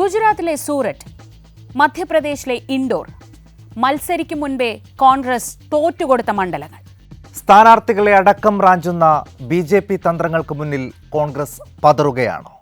ഗുജറാത്തിലെ സൂററ്റ് മധ്യപ്രദേശിലെ ഇൻഡോർ മത്സരിക്കും മുൻപേ കോൺഗ്രസ് തോറ്റുകൊടുത്ത മണ്ഡലങ്ങൾ. സ്ഥാനാർത്ഥികളെ അടക്കം റാഞ്ചുന്ന ബി ജെ പി തന്ത്രങ്ങൾക്ക് മുന്നിൽ കോൺഗ്രസ് പതറുകയാണോ?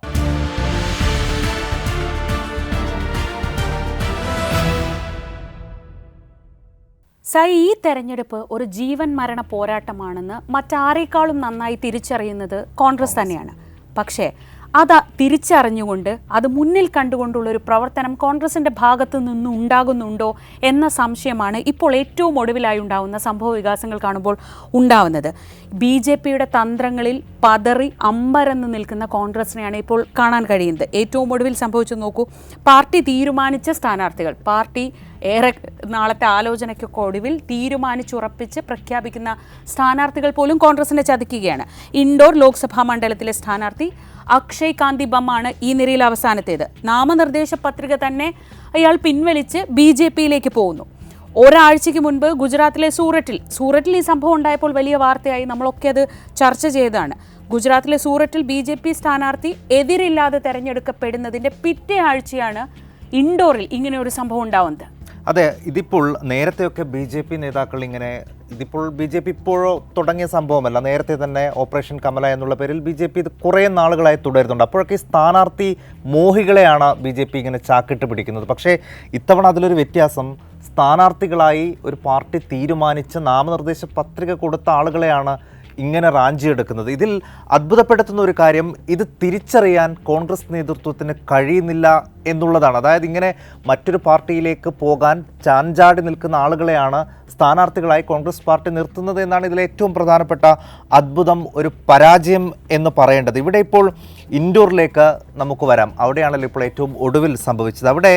സൈ ഈ തെരഞ്ഞെടുപ്പ് ഒരു ജീവൻ മരണ പോരാട്ടമാണെന്ന് മറ്റാരേക്കാളും നന്നായി തിരിച്ചറിയുന്നത് കോൺഗ്രസ് തന്നെയാണ്. പക്ഷേ അത് തിരിച്ചറിഞ്ഞുകൊണ്ട് അത് മുന്നിൽ കണ്ടുകൊണ്ടുള്ള ഒരു പ്രവർത്തനം കോൺഗ്രസിന്റെ ഭാഗത്ത് നിന്ന് ഉണ്ടാകുന്നുണ്ടോ എന്ന സംശയമാണ് ഇപ്പോൾ ഏറ്റവും ഒടുവിലായി ഉണ്ടാകുന്ന സംഭവ വികാസങ്ങൾ കാണുമ്പോൾ ഉണ്ടാവുന്നത്. ബി ജെ പിയുടെ തന്ത്രങ്ങളിൽ പതറി അമ്പരന്ന് നിൽക്കുന്ന കോൺഗ്രസിനെയാണ് ഇപ്പോൾ കാണാൻ കഴിയുന്നത്. ഏറ്റവും ഒടുവിൽ സംഭവിച്ചു നോക്കൂ പാർട്ടി തീരുമാനിച്ച സ്ഥാനാർത്ഥികൾ പാർട്ടി ഏറെ നാളത്തെ ആലോചനയ്ക്കൊക്കെ ഒടുവിൽ തീരുമാനിച്ചുറപ്പിച്ച് പ്രഖ്യാപിക്കുന്ന സ്ഥാനാർത്ഥികൾ പോലും കോൺഗ്രസിനെ ചതിക്കുകയാണ്. ഇൻഡോർ ലോക്സഭാ മണ്ഡലത്തിലെ സ്ഥാനാർത്ഥി അക്ഷയ് കാന്തി ബമ്മാണ് ഈ നിരയിൽ അവസാനത്തേത്. നാമനിർദ്ദേശ പത്രിക തന്നെ അയാൾ പിൻവലിച്ച് ബി ജെ പിയിലേക്ക് പോകുന്നു. ഒരാഴ്ചയ്ക്ക് മുൻപ് ഗുജറാത്തിലെ സൂററ്റിൽ സൂററ്റിൽ ഈ സംഭവം ഉണ്ടായപ്പോൾ വലിയ വാർത്തയായി നമ്മളൊക്കെ അത് ചർച്ച ചെയ്തതാണ്. ഗുജറാത്തിലെ സൂററ്റിൽ ബി ജെ പി സ്ഥാനാർത്ഥി എതിരില്ലാതെ തെരഞ്ഞെടുക്കപ്പെടുന്നതിന്റെ പിറ്റേ ആഴ്ചയാണ് ഇൻഡോറിൽ ഇങ്ങനെ ഒരു സംഭവം ഉണ്ടാവുന്നത്. അതെ ഇതിപ്പോൾ നേരത്തെയൊക്കെ ബി ജെ പി നേതാക്കൾ ഇങ്ങനെ ഇതിപ്പോൾ ബി ജെ പി ഇപ്പോഴോ തുടങ്ങിയ സംഭവമല്ല. നേരത്തെ തന്നെ ഓപ്പറേഷൻ കമല എന്നുള്ള പേരിൽ ബി ജെ പി ഇത് കുറേ നാളുകളായി തുടരുന്നുണ്ട്. അപ്പോഴൊക്കെ ഈ സ്ഥാനാർത്ഥി മോഹികളെയാണ് ബി ജെ പി ഇങ്ങനെ ചാക്കിട്ട് പിടിക്കുന്നത്. പക്ഷേ ഇത്തവണ അതിലൊരു വ്യത്യാസം. സ്ഥാനാർത്ഥികളായി ഒരു പാർട്ടി തീരുമാനിച്ച് നാമനിർദ്ദേശ പത്രിക കൊടുത്ത ആളുകളെയാണ് ഇങ്ങനെ റാഞ്ചിയെടുക്കുന്നത് ഇതിൽ അത്ഭുതപ്പെടുത്തുന്ന ഒരു കാര്യം ഇത് തിരിച്ചറിയാൻ കോൺഗ്രസ് നേതൃത്വത്തിന് കഴിയുന്നില്ല എന്നുള്ളതാണ്. അതായത് ഇങ്ങനെ മറ്റൊരു പാർട്ടിയിലേക്ക് പോകാൻ ചാഞ്ചാടി നിൽക്കുന്ന ആളുകളെയാണ് സ്ഥാനാർത്ഥികളായി കോൺഗ്രസ് പാർട്ടി നിർത്തുന്നത് എന്നാണ് ഇതിലെ ഏറ്റവും പ്രധാനപ്പെട്ട അത്ഭുതം ഒരു പരാജയം എന്ന് പറയേണ്ടത്. ഇവിടെ ഇപ്പോൾ ഇൻഡോറിലേക്ക് നമുക്ക് വരാം. അവിടെയാണല്ലോ ഇപ്പോൾ ഏറ്റവും ഒടുവിൽ സംഭവിച്ചത്. അവിടെ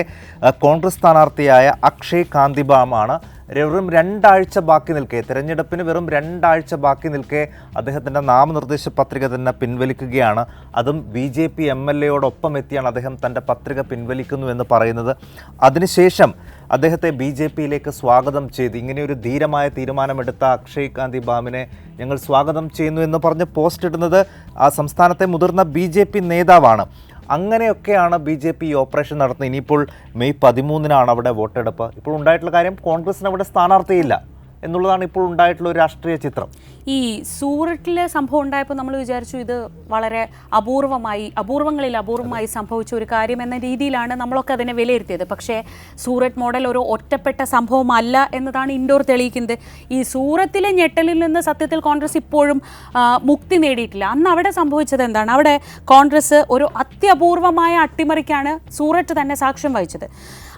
കോൺഗ്രസ് സ്ഥാനാർത്ഥിയായ അക്ഷയ് കാന്തിബാമാണ് വെറും രണ്ടാഴ്ച ബാക്കി നിൽക്കെ. തിരഞ്ഞെടുപ്പിന് വെറും രണ്ടാഴ്ച ബാക്കി നിൽക്കെ അദ്ദേഹത്തിന്റെ നാമനിർദ്ദേശ പത്രിക തന്നെ പിൻവലിക്കുകയാണ്. അതും B J P M L എയോടൊപ്പം എത്തിയാണ് അദ്ദേഹം തന്റെ പത്രിക പിൻവലിക്കുന്നു എന്ന് പറയുന്നത്. അതിനുശേഷം അദ്ദേഹത്തെ ബി ജെ പിയിലേക്ക് സ്വാഗതം ചെയ്ത്. ഇങ്ങനെയൊരു ധീരമായ തീരുമാനമെടുത്ത അക്ഷയ് കാന്തി ബാമിനെ ഞങ്ങൾ സ്വാഗതം ചെയ്യുന്നു എന്ന് പറഞ്ഞ് പോസ്റ്റ് ഇടുന്നത് ആ സംസ്ഥാനത്തെ മുതിർന്ന ബി നേതാവാണ്. അങ്ങനെയൊക്കെയാണ് ബി ജെ പി ഓപ്പറേഷൻ നടത്തുന്നത്. ഇനിയിപ്പോൾ മെയ് പതിമൂന്നിനാണ് അവിടെ വോട്ടെടുപ്പ്. ഇപ്പോൾ ഉണ്ടായിട്ടുള്ള കാര്യം കോൺഗ്രസിന് അവിടെ സ്ഥാനാർത്ഥിയില്ല എന്നുള്ളതാണ് ഇപ്പോൾ ഉണ്ടായിട്ടുള്ള ഒരു രാഷ്ട്രീയ ചിത്രം. ഈ സൂററ്റിലെ സംഭവം ഉണ്ടായപ്പോൾ നമ്മൾ വിചാരിച്ചു ഇത് വളരെ അപൂർവമായി അപൂർവങ്ങളിൽ അപൂർവമായി സംഭവിച്ച ഒരു കാര്യം എന്ന രീതിയിലാണ് നമ്മളൊക്കെ അതിനെ വിലയിരുത്തിയത്. പക്ഷേ സൂററ്റ് മോഡൽ ഒരു ഒറ്റപ്പെട്ട സംഭവമല്ല എന്നതാണ് ഇൻഡോർ തെളിയിക്കുന്നത്. ഈ സൂറത്തിലെ ഞെട്ടലിൽ നിന്ന് സത്യത്തിൽ കോൺഗ്രസ് ഇപ്പോഴും മുക്തി നേടിയിട്ടില്ല. അന്ന് അവിടെ സംഭവിച്ചത് എന്താണ്? അവിടെ കോൺഗ്രസ് ഒരു അത്യപൂർവമായ അട്ടിമറിക്കാണ് സൂററ്റ് തന്നെ സാക്ഷ്യം വഹിച്ചത്.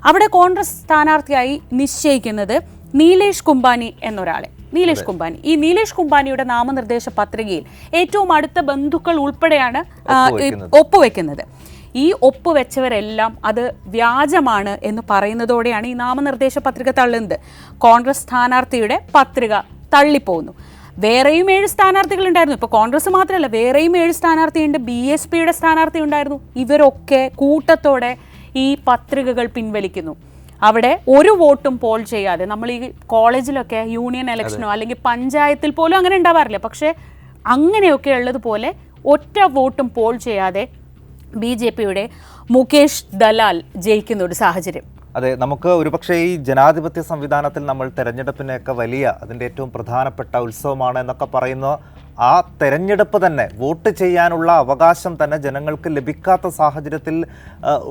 അവിടെ കോൺഗ്രസ് സ്ഥാനാർത്ഥിയായി നിശ്ചയിക്കുന്നത് നീലേഷ് കുംബാനി എന്നൊരാളെ. നീലേഷ് കുംബാനി ഈ നീലേഷ് കുംബാനിയുടെ നാമനിർദ്ദേശ പത്രികയിൽ ഏറ്റവും അടുത്ത ബന്ധുക്കൾ ഉൾപ്പെടെയാണ്. ഒപ്പുവെക്കുന്നത്. ഈ ഒപ്പുവെച്ചവരെല്ലാം അത് വ്യാജമാണ് എന്ന് പറയുന്നതോടെയാണ് ഈ നാമനിർദ്ദേശ പത്രിക തള്ളുന്നത്. കോൺഗ്രസ് സ്ഥാനാർത്ഥിയുടെ പത്രിക തള്ളിപ്പോകുന്നു. വേറെയും ഏഴ് സ്ഥാനാർത്ഥികൾ ഉണ്ടായിരുന്നു ഇപ്പോൾ കോൺഗ്രസ് മാത്രമല്ല വേറെയും ഏഴ് സ്ഥാനാർത്ഥിയുണ്ട്. ബി എസ് പിയുടെ സ്ഥാനാർത്ഥി ഉണ്ടായിരുന്നു. ഇവരൊക്കെ കൂട്ടത്തോടെ ഈ പത്രികകൾ പിൻവലിക്കുന്നു. അവിടെ ഒരു വോട്ടും പോൾ ചെയ്യാതെ നമ്മൾ ഈ കോളേജിലൊക്കെ യൂണിയൻ ഇലക്ഷനോ അല്ലെങ്കിൽ പഞ്ചായത്തിൽ പോലും അങ്ങനെ ഉണ്ടാവാറില്ല. പക്ഷേ അങ്ങനെയൊക്കെ ഉള്ളതുപോലെ ഒറ്റ വോട്ടും പോൾ ചെയ്യാതെ ബി ജെ പിയുടെ മുകേഷ് ദലാൽ ജയിക്കുന്ന ഒരു സാഹചര്യം. അതെ നമുക്ക് ഒരുപക്ഷെ ഈ ജനാധിപത്യ സംവിധാനത്തിൽ നമ്മൾ തെരഞ്ഞെടുപ്പിനെയൊക്കെ വലിയ അതിന്റെ ഏറ്റവും പ്രധാനപ്പെട്ട ഉത്സവമാണ് എന്നൊക്കെ പറയുന്ന ആ തെരഞ്ഞെടുപ്പ് തന്നെ വോട്ട് ചെയ്യാനുള്ള അവകാശം തന്നെ ജനങ്ങൾക്ക് ലഭിക്കാത്ത സാഹചര്യത്തിൽ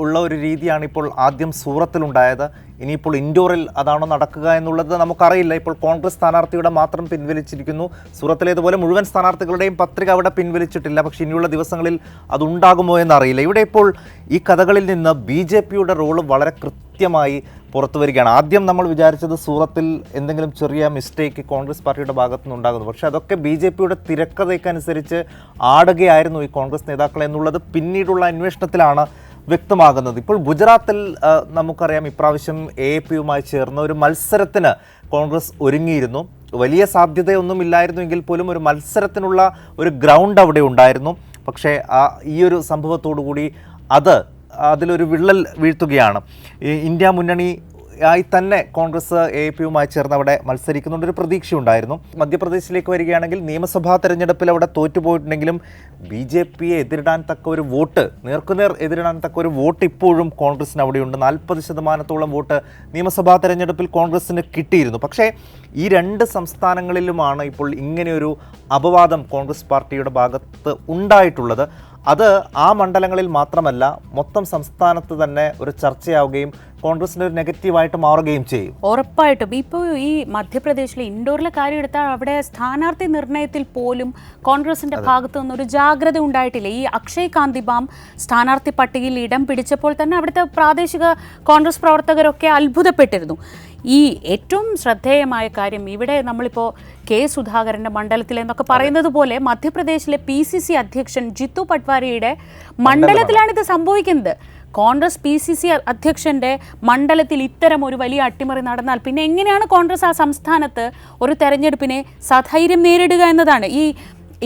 ഉള്ള ഒരു രീതിയാണ് ഇപ്പോൾ ആദ്യം സൂറത്തിലുണ്ടായത്. ഇനിയിപ്പോൾ ഇൻഡോറിൽ അതാണോ നടക്കുക എന്നുള്ളത് നമുക്കറിയില്ല. ഇപ്പോൾ കോൺഗ്രസ് സ്ഥാനാർത്ഥിയുടെ മാത്രം പിൻവലിച്ചിരിക്കുന്നു. സൂറത്തിലേതുപോലെ മുഴുവൻ സ്ഥാനാർത്ഥികളുടെയും പത്രിക അവിടെ പിൻവലിച്ചിട്ടില്ല. പക്ഷേ ഇനിയുള്ള ദിവസങ്ങളിൽ അതുണ്ടാകുമോ എന്നറിയില്ല. ഇവിടെ ഇപ്പോൾ ഈ കഥകളിൽ നിന്ന് ബി ജെ പിയുടെ റോൾ വളരെ കൃത്യമായി പുറത്തു വരികയാണ്. ആദ്യം നമ്മൾ വിചാരിച്ചത് സൂറത്തിൽ എന്തെങ്കിലും ചെറിയ മിസ്റ്റേക്ക് കോൺഗ്രസ് പാർട്ടിയുടെ ഭാഗത്തു നിന്നുണ്ടാകുന്നു. പക്ഷേ അതൊക്കെ ബി ജെ പിയുടെ തിരക്കഥയ്ക്കനുസരിച്ച് ആടുകയായിരുന്നു ഈ കോൺഗ്രസ് നേതാക്കൾ എന്നുള്ളത് പിന്നീടുള്ള അന്വേഷണത്തിലാണ് വ്യക്തമാകുന്നത്. ഇപ്പോൾ ഗുജറാത്തിൽ നമുക്കറിയാം ഇപ്രാവശ്യം എ പിയുമായി ചേർന്ന ഒരു മത്സരത്തിന് കോൺഗ്രസ് ഒരുങ്ങിയിരുന്നു. വലിയ സാധ്യതയൊന്നും ഇല്ലായിരുന്നുവെങ്കിൽ പോലും ഒരു മത്സരത്തിനുള്ള ഒരു ഗ്രൗണ്ട് അവിടെ ഉണ്ടായിരുന്നു. പക്ഷേ ആ ഈ ഒരു സംഭവത്തോടു കൂടി അത് അതിലൊരു വിള്ളൽ വീഴ്ത്തുകയാണ്. ഇന്ത്യ മുന്നണി ആയി തന്നെ കോൺഗ്രസ് എ പി യുമായി ചേർന്ന് അവിടെ മത്സരിക്കുന്നുണ്ട്. ഒരു പ്രതീക്ഷയുണ്ടായിരുന്നു. മധ്യപ്രദേശിലേക്ക് വരികയാണെങ്കിൽ നിയമസഭാ തെരഞ്ഞെടുപ്പിൽ അവിടെ തോറ്റുപോയിട്ടുണ്ടെങ്കിലും ബി ജെ പിയെ എതിരിടാൻ തക്ക ഒരു വോട്ട് നേർക്കുനേർ എതിരിടാൻ തക്ക ഒരു വോട്ട് ഇപ്പോഴും കോൺഗ്രസിന് അവിടെയുണ്ട്. നാൽപ്പത് ശതമാനത്തോളം വോട്ട് നിയമസഭാ തെരഞ്ഞെടുപ്പിൽ കോൺഗ്രസിന് കിട്ടിയിരുന്നു. പക്ഷേ ഈ രണ്ട് സംസ്ഥാനങ്ങളിലുമാണ് ഇപ്പോൾ ഇങ്ങനെയൊരു അപവാദം കോൺഗ്രസ് പാർട്ടിയുടെ ഭാഗത്ത് ഉണ്ടായിട്ടുള്ളത്. അത് ആ മണ്ഡലങ്ങളിൽ മാത്രമല്ല മൊത്തം സംസ്ഥാനത്ത് തന്നെ ഒരു ചർച്ചയാവുകയും കോൺഗ്രസിന് ഒരു നെഗറ്റീവായിട്ട് മാറുകയും ചെയ്യും. ഉറപ്പായിട്ടും. ഇപ്പോൾ ഈ മധ്യപ്രദേശിലെ ഇൻഡോറിലെ കാര്യം എടുത്താൽ അവിടെ സ്ഥാനാർത്ഥി നിർണയത്തിൽ പോലും കോൺഗ്രസിന്റെ ഭാഗത്തു നിന്നൊരു ജാഗ്രത ഉണ്ടായിട്ടില്ല. ഈ അക്ഷയ് കാന്തിബാം സ്ഥാനാർത്ഥി പട്ടികയിൽ ഇടം പിടിച്ചപ്പോൾ തന്നെ അവിടുത്തെ പ്രാദേശിക കോൺഗ്രസ് പ്രവർത്തകരൊക്കെ അത്ഭുതപ്പെട്ടിരുന്നു. ഈ ഏറ്റവും ശ്രദ്ധേയമായ കാര്യം ഇവിടെ നമ്മളിപ്പോൾ കെ സുധാകരന്റെ മണ്ഡലത്തിലെന്നൊക്കെ പറയുന്നത് പോലെ മധ്യപ്രദേശിലെ പി സി സി അധ്യക്ഷൻ ജിത്തു പട്വാരിയുടെ മണ്ഡലത്തിലാണ് ഇത് സംഭവിക്കുന്നത്. കോൺഗ്രസ് പി സി സി അധ്യക്ഷന്റെ മണ്ഡലത്തിൽ ഇത്തരം ഒരു വലിയ അട്ടിമറി നടന്നാൽ പിന്നെ എങ്ങനെയാണ് കോൺഗ്രസ് ആ സംസ്ഥാനത്ത് ഒരു തെരഞ്ഞെടുപ്പിനെ സധൈര്യം നേരിടുക എന്നതാണ്? ഈ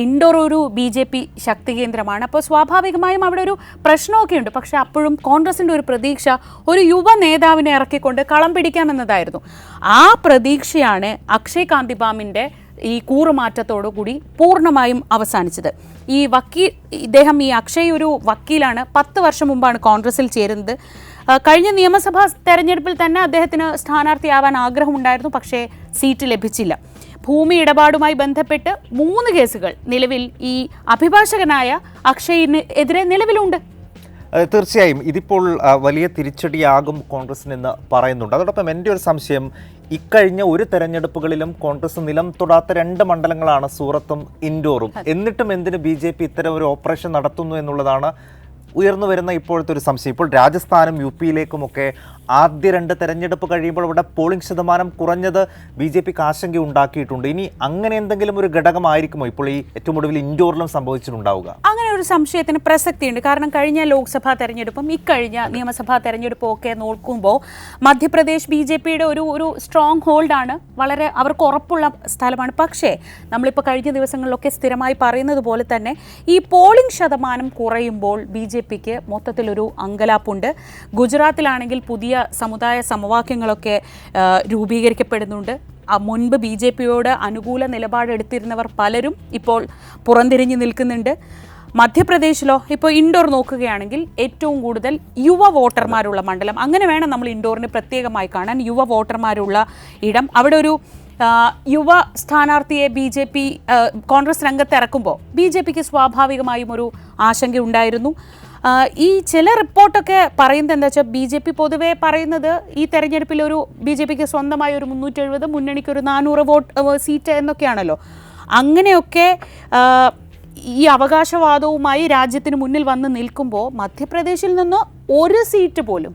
ഇൻഡോർ ഒരു ബി ജെ പി ശക്തി കേന്ദ്രമാണ്. അപ്പോൾ സ്വാഭാവികമായും അവിടെ ഒരു പ്രശ്നമൊക്കെ ഉണ്ട് പക്ഷേ അപ്പോഴും കോൺഗ്രസിന്റെ ഒരു പ്രതീക്ഷ ഒരു യുവ നേതാവിനെ ഇറക്കിക്കൊണ്ട് കളം പിടിക്കാമെന്നതായിരുന്നു ആ പ്രതീക്ഷയാണ് അക്ഷയ് കാന്തിബാമിന്റെ ഈ കൂറുമാറ്റത്തോടു കൂടി പൂർണമായും അവസാനിച്ചത്. ഈ വക്കീൽ ഇദ്ദേഹം ഈ അക്ഷയ് ഒരു വക്കീലാണ്. പത്ത് വർഷം മുമ്പാണ് കോൺഗ്രസിൽ ചേരുന്നത്. കഴിഞ്ഞ നിയമസഭാ തെരഞ്ഞെടുപ്പിൽ തന്നെ അദ്ദേഹത്തിന് സ്ഥാനാർത്ഥിയാവാൻ ആഗ്രഹമുണ്ടായിരുന്നു പക്ഷേ സീറ്റ് ലഭിച്ചില്ല. ഭൂമി ഇടപാടുമായി ബന്ധപ്പെട്ട് മൂന്ന് കേസുകൾ നിലവിൽ ഈ അഭിഭാഷകനായ അക്ഷയിന് എതിരെ നിലവിലുണ്ട്. തീർച്ചയായും ഇതിപ്പോൾ വലിയ തിരിച്ചടിയാകും കോൺഗ്രസിനെന്ന് പറയുന്നുണ്ട്. അതോടൊപ്പം എന്റെ ഒരു സംശയം ഇക്കഴിഞ്ഞ ഒരു തെരഞ്ഞെടുപ്പുകളിലും കോൺഗ്രസ് നിലം തൊടാത്ത രണ്ട് മണ്ഡലങ്ങളാണ് സൂറത്തും ഇൻഡോറും. എന്നിട്ടും എന്തിന് ബി ജെ പി ഇത്തരം ഒരു ഓപ്പറേഷൻ നടത്തുന്നു എന്നുള്ളതാണ് ഉയർന്നു വരുന്ന ഇപ്പോഴത്തെ ഒരു സംശയം. ഇപ്പോൾ രാജസ്ഥാനും യു പിയിലേക്കുമൊക്കെ ആദ്യ രണ്ട് തെരഞ്ഞെടുപ്പ് കഴിയുമ്പോൾ ഇവിടെ പോളിംഗ് ശതമാനം കുറഞ്ഞത് ബി ജെ പിക്ക് ആശങ്ക ഉണ്ടാക്കിയിട്ടുണ്ട്. ഇനി അങ്ങനെ എന്തെങ്കിലും ഒരു ഘടകമായിരിക്കുമോ ഇപ്പോൾ ഈ ഏറ്റവും ഒടുവിൽ ഇൻഡോറിലും സംഭവിച്ചിട്ടുണ്ടാവുക? അങ്ങനെ ഒരു സംശയത്തിന് പ്രസക്തിയുണ്ട്. കാരണം കഴിഞ്ഞ ലോക്സഭാ തെരഞ്ഞെടുപ്പും ഇക്കഴിഞ്ഞ നിയമസഭാ തെരഞ്ഞെടുപ്പും ഒക്കെ നോക്കുമ്പോൾ മധ്യപ്രദേശ് ബി ജെ പിയുടെ ഒരു ഒരു സ്ട്രോങ് ഹോൾഡാണ് വളരെ അവർക്ക് ഉറപ്പുള്ള സ്ഥലമാണ്. പക്ഷേ നമ്മളിപ്പോൾ കഴിഞ്ഞ ദിവസങ്ങളിലൊക്കെ സ്ഥിരമായി പറയുന്നത് പോലെ തന്നെ ഈ പോളിംഗ് ശതമാനം കുറയുമ്പോൾ ബി ജെ പിക്ക് മൊത്തത്തിലൊരു അങ്കലാപ്പുണ്ട്. ഗുജറാത്തിലാണെങ്കിൽ പുതിയ സമുദായ സമവാക്യങ്ങളൊക്കെ രൂപീകരിക്കപ്പെടുന്നുണ്ട്. മുൻപ് ബി ജെ പിയോട് അനുകൂല നിലപാടെടുത്തിരുന്നവർ പലരും ഇപ്പോൾ പുറംതിരിഞ്ഞു നിൽക്കുന്നുണ്ട്. മധ്യപ്രദേശിലോ ഇപ്പോൾ ഇൻഡോർ നോക്കുകയാണെങ്കിൽ ഏറ്റവും കൂടുതൽ യുവ വോട്ടർമാരുള്ള മണ്ഡലം. അങ്ങനെ വേണം നമ്മൾ ഇൻഡോറിന് പ്രത്യേകമായി കാണാൻ. യുവ വോട്ടർമാരുള്ള ഇടം. അവിടെ ഒരു യുവ സ്ഥാനാർത്ഥിയെ ബി ജെ പി കോൺഗ്രസ് രംഗത്ത് ഇറക്കുമ്പോൾ ബി ജെ പിക്ക് സ്വാഭാവികമായും ഒരു ആശങ്ക ഉണ്ടായിരുന്നു. ഈ ചില റിപ്പോർട്ടൊക്കെ പറയുന്നത് എന്താ വെച്ചാൽ ബി ജെ പി പൊതുവേ പറയുന്നത് ഈ തെരഞ്ഞെടുപ്പിൽ ഒരു ബി ജെ പിക്ക് സ്വന്തമായി ഒരു മുന്നൂറ്റി എഴുപത് മുന്നണിക്ക് ഒരു നാനൂറ് വോട്ട് സീറ്റ് എന്നൊക്കെയാണല്ലോ. അങ്ങനെയൊക്കെ ഈ അവകാശവാദവുമായി രാജ്യത്തിന് മുന്നിൽ വന്ന് നിൽക്കുമ്പോൾ മധ്യപ്രദേശിൽ നിന്ന് ഒരു സീറ്റ് പോലും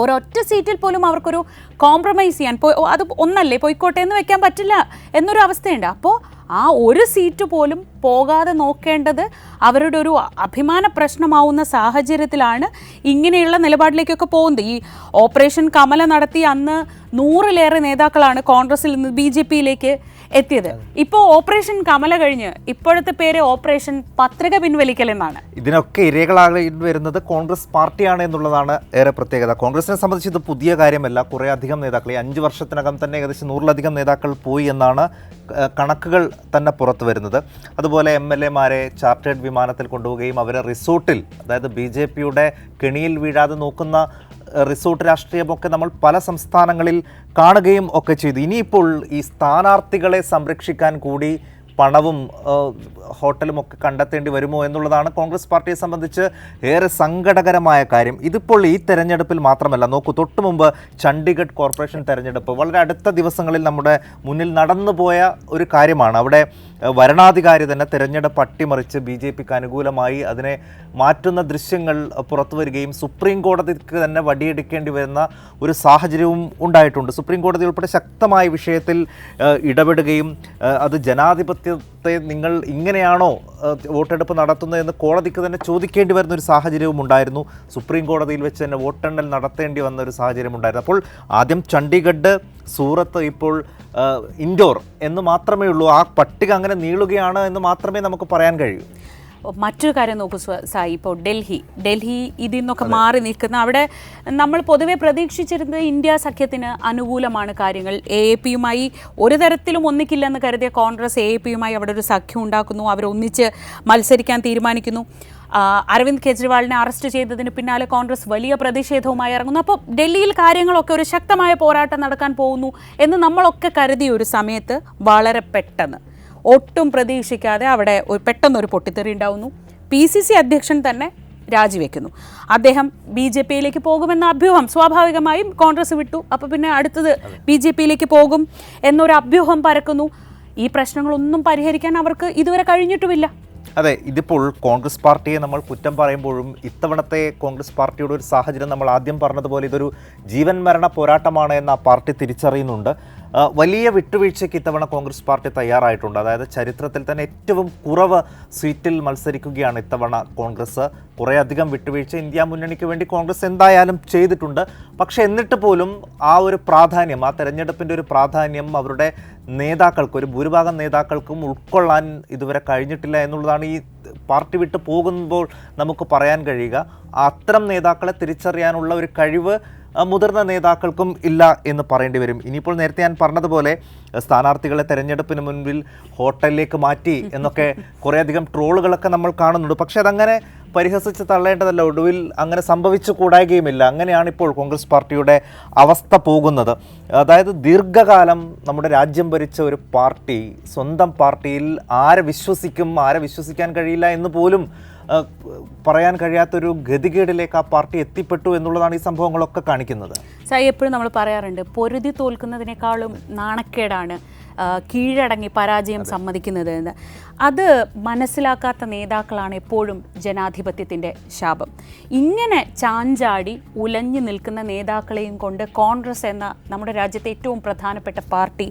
ഒരൊറ്റ സീറ്റിൽ പോലും അവർക്കൊരു കോംപ്രമൈസ് ചെയ്യാൻ പോയി അത് ഒന്നല്ലേ പോയിക്കോട്ടെ എന്ന് വെക്കാൻ പറ്റില്ല എന്നൊരു അവസ്ഥയുണ്ട്. അപ്പോൾ ആ ഒരു സീറ്റ് പോലും പോകാതെ നോക്കേണ്ടത് അവരുടെ ഒരു അഭിമാന പ്രശ്നമാവുന്ന സാഹചര്യത്തിലാണ് ഇങ്ങനെയുള്ള നിലപാടിലേക്കൊക്കെ പോകുന്നത്. ഈ ഓപ്പറേഷൻ കമല നടത്തി അന്ന് നൂറിലേറെ നേതാക്കളാണ് കോൺഗ്രസിൽ നിന്ന് ബി ജെ പിയിലേക്ക് എത്തിയത്. ഇപ്പോൾ ഓപ്പറേഷൻ കമല കഴിഞ്ഞ് ഇപ്പോഴത്തെ പേര് ഓപ്പറേഷൻ പത്രിക പിൻവലിക്കൽ എന്നാണ്. ഇതിനൊക്കെ ഇരകളായി വരുന്നത്. കോൺഗ്രസ് പാർട്ടിയാണ് എന്നുള്ളതാണ് ഏറെ പ്രത്യേകത. കോൺഗ്രസിനെ സംബന്ധിച്ച് ഇത് പുതിയ കാര്യമല്ല. കുറേ അധികം നേതാക്കൾ ഈ അഞ്ച് വർഷത്തിനകം തന്നെ ഏകദേശം നൂറിലധികം നേതാക്കൾ പോയി എന്നാണ് കണക്കുകൾ തന്നെ പുറത്തു വരുന്നത്. അതുപോലെ എം എൽ എമാരെ ചാർട്ടേഡ് വിമാനത്തിൽ കൊണ്ടുപോവുകയും അവരെ റിസോർട്ടിൽ അതായത് ബി ജെ പിയുടെ കെണിയിൽ വീഴാതെ നോക്കുന്ന റിസോർട്ട് രാഷ്ട്രീയമൊക്കെ നമ്മൾ പല സംസ്ഥാനങ്ങളിൽ കാണുകയും ഒക്കെ ചെയ്തു. ഇനിയിപ്പോൾ ഈ സ്ഥാനാർത്ഥികളെ സംരക്ഷിക്കാൻ കൂടി പണവും ഹോട്ടലും ഒക്കെ കണ്ടെത്തേണ്ടി വരുമോ എന്നുള്ളതാണ് കോൺഗ്രസ് പാർട്ടിയെ സംബന്ധിച്ച് ഏറെ സങ്കടകരമായ കാര്യം. ഇതിപ്പോൾ ഈ തെരഞ്ഞെടുപ്പിൽ മാത്രമല്ല നോക്കൂ തൊട്ടു മുമ്പ് ചണ്ഡീഗഡ് കോർപ്പറേഷൻ തെരഞ്ഞെടുപ്പ് വളരെ അടുത്ത ദിവസങ്ങളിൽ നമ്മുടെ മുന്നിൽ നടന്നുപോയ ഒരു കാര്യമാണ്. അവിടെ വരണാധികാരി തന്നെ തെരഞ്ഞെടുപ്പ് അട്ടിമറിച്ച് ബി ജെ പിക്ക് അനുകൂലമായി അതിനെ മാറ്റുന്ന ദൃശ്യങ്ങൾ പുറത്തു വരികയും സുപ്രീം കോടതിക്ക് തന്നെ വടിയെടുക്കേണ്ടി വരുന്ന ഒരു സാഹചര്യവും ഉണ്ടായിട്ടുണ്ട്. സുപ്രീം കോടതി ഉൾപ്പെടെ ശക്തമായ വിഷയത്തിൽ ഇടപെടുകയും അത് അത് ജനാധിപത്യത്തെ നിങ്ങൾ ഇങ്ങനെയാണോ വോട്ടെടുപ്പ് നടത്തുന്നതെന്ന് കോടതിക്ക് തന്നെ ചോദിക്കേണ്ടി വരുന്ന ഒരു സാഹചര്യവും ഉണ്ടായിരുന്നു. സുപ്രീം കോടതിയിൽ വെച്ച് തന്നെ വോട്ടെണ്ണൽ നടത്തേണ്ടി വന്ന ഒരു സാഹചര്യം ഉണ്ടായിരുന്നു. അപ്പോൾ ആദ്യം ചണ്ഡീഗഡ് സൂറത്ത് ഇപ്പോൾ ഇൻഡോർ എന്ന് മാത്രമേ ഉള്ളൂ. ആ പട്ടിക അങ്ങനെ നീളുകയാണ് എന്ന് മാത്രമേ നമുക്ക് പറയാൻ കഴിയൂ. മറ്റൊരു കാര്യം നോക്കൂ സായി. ഇപ്പോൾ ഡൽഹി. ഡൽഹി ഇതിൽ നിന്നൊക്കെ മാറി നിൽക്കുന്ന അവിടെ നമ്മൾ പൊതുവെ പ്രതീക്ഷിച്ചിരുന്നത് ഇന്ത്യ സഖ്യത്തിന് അനുകൂലമാണ് കാര്യങ്ങൾ. എ എ പിയുമായി ഒരു തരത്തിലും ഒന്നിക്കില്ലെന്ന് കരുതിയ കോൺഗ്രസ് എ എ പിയുമായി അവിടെ ഒരു സഖ്യം ഉണ്ടാക്കുന്നു. അവരൊന്നിച്ച് മത്സരിക്കാൻ തീരുമാനിക്കുന്നു. അരവിന്ദ് കെജ്രിവാളിനെ അറസ്റ്റ് ചെയ്തതിന് പിന്നാലെ കോൺഗ്രസ് വലിയ പ്രതിഷേധവുമായി ഇറങ്ങുന്നു. അപ്പോൾ ഡൽഹിയിൽ കാര്യങ്ങളൊക്കെ ഒരു ശക്തമായ പോരാട്ടം നടക്കാൻ പോകുന്നു എന്ന് നമ്മളൊക്കെ കരുതിയ ഒരു സമയത്ത് വളരെ പെട്ടെന്ന് ഒട്ടും പ്രതീക്ഷിക്കാതെ അവിടെ ഒരു പെട്ടെന്നൊരു പൊട്ടിത്തെറി ഉണ്ടാവുന്നു. പി സി സി അധ്യക്ഷൻ തന്നെ രാജിവെക്കുന്നു. അദ്ദേഹം ബി ജെ പിയിലേക്ക് പോകുമെന്ന അഭ്യൂഹം സ്വാഭാവികമായും കോൺഗ്രസ് വിട്ടു. അപ്പോൾ പിന്നെ അടുത്തത് ബി ജെ പിയിലേക്ക് പോകും എന്നൊരു അഭ്യൂഹം പരക്കുന്നു. ഈ പ്രശ്നങ്ങളൊന്നും പരിഹരിക്കാൻ അവർക്ക് ഇതുവരെ കഴിഞ്ഞിട്ടുമില്ല. അതെ ഇതിപ്പോൾ കോൺഗ്രസ് പാർട്ടിയെ നമ്മൾ കുറ്റം പറയുമ്പോഴും ഇത്തവണത്തെ കോൺഗ്രസ് പാർട്ടിയുടെ ഒരു സാഹചര്യം നമ്മൾ ആദ്യം പറഞ്ഞതുപോലെ ഇതൊരു ജീവൻ മരണ പോരാട്ടമാണ് എന്ന് പാർട്ടി തിരിച്ചറിയുന്നുണ്ട്. വലിയ വിട്ടുവീഴ്ചയ്ക്ക് ഇത്തവണ കോൺഗ്രസ് പാർട്ടി തയ്യാറായിട്ടുണ്ട്. അതായത് ചരിത്രത്തിൽ തന്നെ ഏറ്റവും കുറവ് സീറ്റിൽ മത്സരിക്കുകയാണ് ഇത്തവണ കോൺഗ്രസ്. കുറേയധികം വിട്ടുവീഴ്ച ഇന്ത്യ മുന്നണിക്ക് വേണ്ടി കോൺഗ്രസ് എന്തായാലും ചെയ്തിട്ടുണ്ട്. പക്ഷേ എന്നിട്ട് പോലും ആ ഒരു പ്രാധാന്യം ആ തെരഞ്ഞെടുപ്പിന്റെ ഒരു പ്രാധാന്യം അവരുടെ നേതാക്കൾക്ക് ഒരു ഭൂരിഭാഗം നേതാക്കൾക്കും ഉൾക്കൊള്ളാൻ ഇതുവരെ കഴിഞ്ഞിട്ടില്ല എന്നുള്ളതാണ് ഈ പാർട്ടി വിട്ട് പോകുമ്പോൾ നമുക്ക് പറയാൻ കഴിയുക. അത്തരം നേതാക്കളെ തിരിച്ചറിയാനുള്ള ഒരു കഴിവ് മുതിർന്ന നേതാക്കൾക്കും ഇല്ല എന്ന് പറയേണ്ടി വരും. ഇനിയിപ്പോൾ നേരത്തെ ഞാൻ പറഞ്ഞതുപോലെ സ്ഥാനാർത്ഥികളെ തെരഞ്ഞെടുപ്പിന് മുൻപിൽ ഹോട്ടലിലേക്ക് മാറ്റി എന്നൊക്കെ കുറേയധികം ട്രോളുകളൊക്കെ നമ്മൾ കാണുന്നുണ്ട്. പക്ഷേ അതങ്ങനെ പരിഹസിച്ച് തള്ളേണ്ടതല്ല. ഒടുവിൽ അങ്ങനെ സംഭവിച്ചു കൂടായുകയുമില്ല. അങ്ങനെയാണ് ഇപ്പോൾ കോൺഗ്രസ് പാർട്ടിയുടെ അവസ്ഥ പോകുന്നത്. അതായത് ദീർഘകാലം നമ്മുടെ രാജ്യം ഭരിച്ച ഒരു പാർട്ടി സ്വന്തം പാർട്ടിയിൽ ആരെ വിശ്വസിക്കും ആരെ വിശ്വസിക്കാൻ കഴിയില്ല എന്ന് പോലും പറയാൻ കഴിയാത്തൊരു ഗതികേടിലേക്ക് ആ പാർട്ടി എത്തിപ്പെട്ടു എന്നുള്ളതാണ് ഈ സംഭവങ്ങളൊക്കെ കാണിക്കുന്നത്. സായി എപ്പോഴും നമ്മൾ പറയാറുണ്ട് പൊരുതി തോൽക്കുന്നതിനേക്കാളും നാണക്കേടാണ് കീഴടങ്ങി പരാജയം സമ്മതിക്കുന്നത് എന്ന്. അത് മനസ്സിലാക്കാത്ത നേതാക്കളാണ് എപ്പോഴും ജനാധിപത്യത്തിന്റെ ശാപം. ഇങ്ങനെ ചാഞ്ചാടി ഉലഞ്ഞു നിൽക്കുന്ന നേതാക്കളെയും കൊണ്ട് കോൺഗ്രസ് എന്ന നമ്മുടെ രാജ്യത്തെ ഏറ്റവും പ്രധാനപ്പെട്ട പാർട്ടി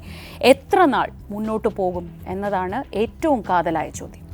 എത്ര നാൾ മുന്നോട്ട് പോകും എന്നതാണ് ഏറ്റവും കാതലായ ചോദ്യം.